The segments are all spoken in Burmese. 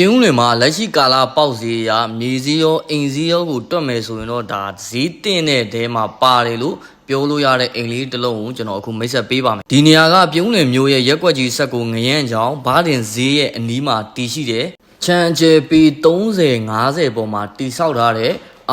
ပြည်ဦးလွင်မှာလက်ရှိကာလပေါက်စီရမြေစည်းရောအိမ်စည်းရောကိုတွက်မယ်ဆိုရင်တော့ဒါဈေးတင်တဲ့တဲမှာပါတယ်လို့ပြောလို့ရတဲ့အိမ်လေးတစ်လုံးကိုကျွန်တော်အခုမိတ်ဆက်ပေးပါမယ်ဒီနေရာကပြည်ဦးလွင်မျိုးရဲ့ရက်ွက်ကြီးဆက်ကိုငရမ်းချောင်းဘားတင်ဈေးရဲ့အနီးမှာတည်ရှိတယ်ချန်ကျဲပီ30 50ပေါ်မှာတိဆောက်ထားတဲ့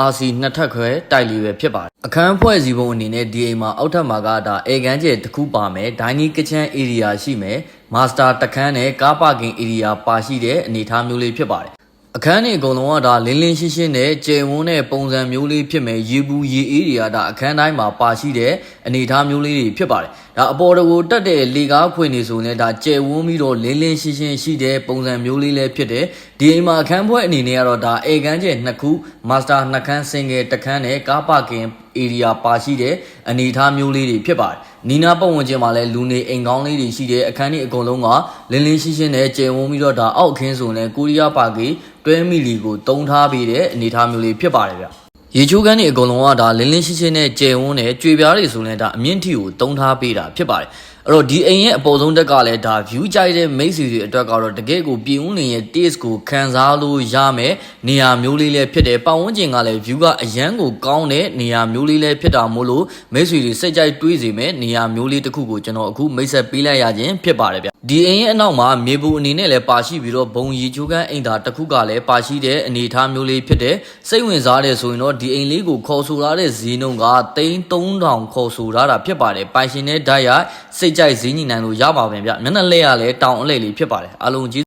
RC နှစ်ထပ်ခွဲတိုက်လီပဲဖြစ်ပါတယ်အခန်းဖွဲ့စည်းပုံအနေနဲ့ဒီအိမ်မှာအောက်ထပ်မှာကဒါအေကန်းကျဲတစ်ခုပါမယ်ဒိုင်းနီကချန် area ရှိမယ်မာစတာတခန်းနဲ့ကားပါကင် area ပါရှိတဲ့အနေအထားမျိုးလေးဖြစ်ပါတယ်အခန်းတွေအကုန်လုံးကဒါလင်းလင်းရှင်းရှင်းနဲ့ကျယ်ဝန်းတဲ့ပုံစံမျိုးလေးဖြစ်မယ်ရေဘူးရေအေးတွေကဒါအခန်းတိုင်းမှာပါရှိတဲ့အနေအထားမျိုးလေးတွေဖြစ်ပါတယ်ဒါအပေါ်တကူတက်တဲ့လေကားခွေနေဆိုရင်လည်းဒါကျယ်ဝန်းပြီးတော့လင်းလင်းရှင်းရှင်းရှိတဲ့ပုံစံမျိုးလေးလည်းဖြစ်တယ်ဒီအိမ်မှာအခန်းဖွဲ့အနေနဲ့ကတော့ဒါအေကန်းကျဲနှစ်ခုမာစတာနှစ်ခန်းစင်ငယ်တစ်ခန်းနဲ့ကားပါကင် area ပါရှိတဲ့အနေအထားမျိုးလေးတွေဖြစ်ပါတယ်။နီနာပတ်ဝန်းကျင်မှာလည်းလူနေအိမ်ကောင်းလေးတွေရှိတဲ့အခန်းကြီးအကုန်လုံးကလင်းလင်းရှင်းရှင်းနဲ့ကျယ်ဝန်းပြီးတော့ဒါအောက်အခင်းဆိုရင်လည်းကိုရီးယားပါကေတွဲမီလီကိုတုံးထားပေးတဲ့အနေအထားမျိုးလေးဖြစ်ပါတယ်ဗျ။ ရေချိုးကန်းတွေအကုန်လုံးကဒါလင်းလင်းရှင်းရှင်းနဲ့ကျယ်ဝန်းနဲ့ကြွေပြားတွေဆိုရင်ဒါအမြင့်ထီကိုတုံးထားပေးတာဖြစ်ပါတယ်။အဲ့တော့ဒီအိမ်ရဲ့အပေါ်ဆုံးတက်ကလည်းဒါ view ကြိုက်တဲ့မိတ်ဆွေတွေအတွက်ကတော့တကယ့်ကိုပြင်ဦးလင်ရဲ့ taste ကိုခံစားလို့ရမယ်နေရာမျိုးလေးလည်းဖြစ်တယ်ပတ်ဝန်းကျင်ကလည်း view ကအရန်ကိုကောင်းတဲ့နေရာမျိုးလေးလည်းဖြစ်တာမို့လို့မိတ်ဆွေတွေစိတ်ကြိုက်တွေးစေမယ်နေရာမျိုးလေးတစ်ခုကိုကျွန်တော်အခုမိတ်ဆက်ပေးလိုက်ရခြင်းဖြစ်ပါတယ်ဗျဒီအိမ်ရဲ့အနောက်မှာမြေပူအနေနဲ့လည်းပါရှိပြီးတော့ဘုံရီချိုးကန်းအိမ်သာတစ်ခုကလည်းပါရှိတဲ့အနေအထားမျိုးလေးဖြစ်တယ်စိတ်ဝင်စားတယ်ဆိုရင်တော့ဒီအိမ်လေးကိုခေါ်ဆိုရတဲ့ဈေးနှုန်းက3300ခေါ်ဆိုရတာဖြစ်ပါတယ်ပိုင်ရှင်နဲ့ဓာတ်ရိုက်စိတ်ကြိုက်ဈေးညီနိုင်လို့ရပါပဲဗျမျက်နှာလဲရလဲတောင်အလဲလေးဖြစ်ပါတယ်အားလုံးကြီး